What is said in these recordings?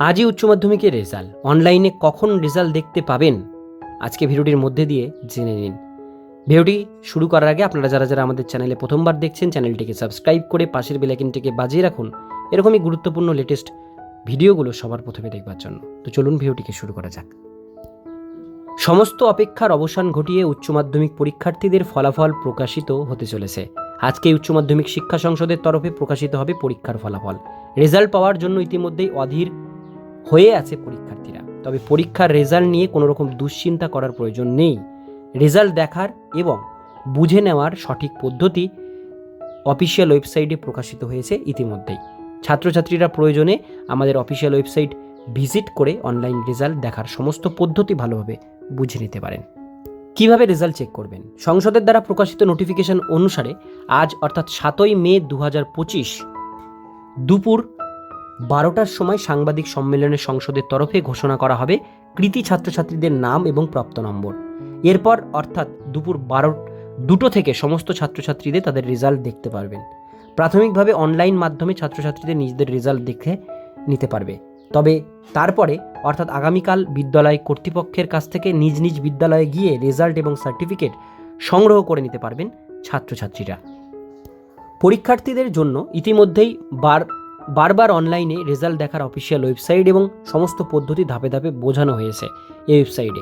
আজই উচ্চ মাধ্যমিকের রেজাল্ট। অনলাইনে কখন রেজাল্ট দেখতে পাবেন? আজকে ভিডিওটির মধ্যে দিয়ে জেনে নিন। ভিডিওটি শুরু করার আগে আপনারা যারা যারা আমাদের চ্যানেলে প্রথমবার দেখছেন, চ্যানেলটিকে সাবস্ক্রাইব করে পাশের বেলাইকিনটিকে বাজিয়ে রাখুন। এরকমই গুরুত্বপূর্ণ লেটেস্ট ভিডিওগুলো সবার প্রথমে দেখবার জন্য। তো চলুন ভিডিওটিকে শুরু করা যাক। সমস্ত অপেক্ষার অবসান ঘটিয়ে উচ্চ মাধ্যমিক পরীক্ষার্থীদের ফলাফল প্রকাশিত হতে চলেছে। আজকে উচ্চ মাধ্যমিক শিক্ষা সংসদের তরফে প্রকাশিত হবে পরীক্ষার ফলাফল। রেজাল্ট পাওয়ার জন্য ইতিমধ্যেই অধীর হয়ে আছে পরীক্ষার্থীরা। তবে পরীক্ষার রেজাল্ট নিয়ে কোনো রকম দুশ্চিন্তা করার প্রয়োজন নেই। রেজাল্ট দেখার এবং বুঝে নেওয়ার সঠিক পদ্ধতি অফিসিয়াল ওয়েবসাইটে প্রকাশিত হয়েছে ইতিমধ্যেই। ছাত্রছাত্রীরা প্রয়োজনে আমাদের অফিসিয়াল ওয়েবসাইট ভিজিট করে অনলাইন রেজাল্ট দেখার সমস্ত পদ্ধতি ভালোভাবে বুঝে নিতে পারেন। কীভাবে রেজাল্ট চেক করবেন? সংসদের দ্বারা প্রকাশিত নোটিফিকেশন অনুসারে আজ অর্থাৎ সাতই মে দু দুপুর বারোটার সময় সাংবাদিক সম্মেলনে সংসদের তরফে ঘোষণা করা হবে কৃতি ছাত্রছাত্রীদের নাম এবং প্রাপ্ত নম্বর। এরপর অর্থাৎ দুপুর বারো, দুটো থেকে সমস্ত ছাত্রছাত্রীদের তাদের রেজাল্ট দেখতে পারবেন। প্রাথমিকভাবে অনলাইন মাধ্যমে ছাত্রছাত্রীদের নিজেদের রেজাল্ট দেখে নিতে পারবে। তবে তারপরে অর্থাৎ আগামীকাল বিদ্যালয় কর্তৃপক্ষের কাছ থেকে নিজ নিজ বিদ্যালয়ে গিয়ে রেজাল্ট এবং সার্টিফিকেট সংগ্রহ করে নিতে পারবেন ছাত্রছাত্রীরা। পরীক্ষার্থীদের জন্য ইতিমধ্যেই বার বারবার অনলাইনে রেজাল্ট দেখার অফিসিয়াল ওয়েবসাইট এবং সমস্ত পদ্ধতি ধাপে ধাপে বোঝানো হয়েছে এই ওয়েবসাইটে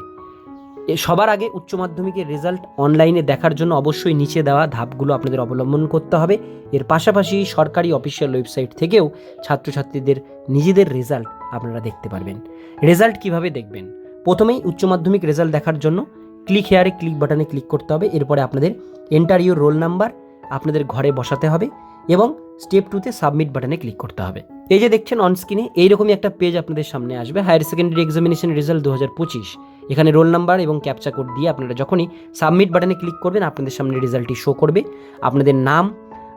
এ। সবার আগে উচ্চ মাধ্যমিকের রেজাল্ট অনলাইনে দেখার জন্য অবশ্যই নিচে দেওয়া ধাপগুলো আপনাদের অবলম্বন করতে হবে। এর পাশাপাশি সরকারি অফিসিয়াল ওয়েবসাইট থেকেও ছাত্রছাত্রীদের নিজেদের রেজাল্ট আপনারা দেখতে পারবেন। রেজাল্ট কীভাবে দেখবেন? প্রথমেই উচ্চ মাধ্যমিক রেজাল্ট দেখার জন্য ক্লিক হেয়ারে ক্লিক বাটনে ক্লিক করতে হবে। এরপরে আপনাদের এন্টার রোল নাম্বার আপনাদের ঘরে বসাতে হবে এবং স্টেপ টুতে সাবমিট বাটনে ক্লিক করতে হবে। এই যে দেখছেন অনস্ক্রিনে এইরকমই একটা পেজ আপনাদের সামনে আসবে। হায়ার সেকেন্ডারি এক্সামিনেশন রেজাল্ট দু হাজার পঁচিশ। এখানে রোল নাম্বার এবং ক্যাপচা কোড দিয়ে আপনারা যখনই সাবমিট বাটনে ক্লিক করবেন, আপনাদের সামনে রেজাল্টটি শো করবে। আপনাদের নাম,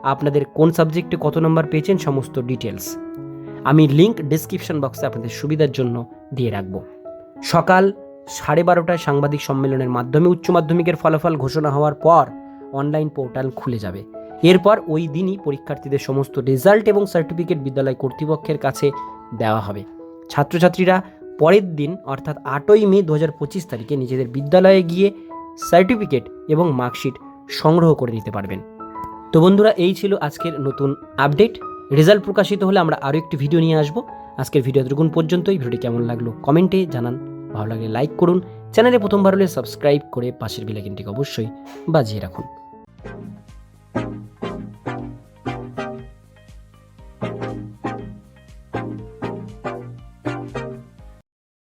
আপনাদের কোন সাবজেক্টে কত নম্বর পেয়েছেন, সমস্ত ডিটেলস আমি লিঙ্ক ডিসক্রিপশন বক্সে আপনাদের সুবিধার জন্য দিয়ে রাখব। সকাল সাড়ে বারোটায় সাংবাদিক সম্মেলনের মাধ্যমে উচ্চ মাধ্যমিকের ফলাফল ঘোষণা হওয়ার পর অনলাইন পোর্টাল খুলে যাবে। এরপর ওই দিনই পরীক্ষার্থীদের সমস্ত রেজাল্ট এবং সার্টিফিকেট বিদ্যালয় কর্তৃপক্ষের কাছে দেওয়া হবে। ছাত্রছাত্রীরা পরের দিন, অর্থাৎ আটই মে দু হাজার পঁচিশ তারিখে নিজেদের বিদ্যালয়ে গিয়ে সার্টিফিকেট এবং মার্কশিট সংগ্রহ করে নিতে পারবেন। তো বন্ধুরা, এই ছিল আজকের নতুন আপডেট। রেজাল্ট প্রকাশিত হলে আমরা আরও একটি ভিডিও নিয়ে আসব। আজকের ভিডিও এতটুকুন পর্যন্তই। ভিডিওটি কেমন লাগল কমেন্টে জানান। ভালো লাগলে লাইক করুন। চ্যানেলে প্রথমবার হলে সাবস্ক্রাইব করে পাশের বেলাইকিনটিকে অবশ্যই বাজিয়ে রাখুন।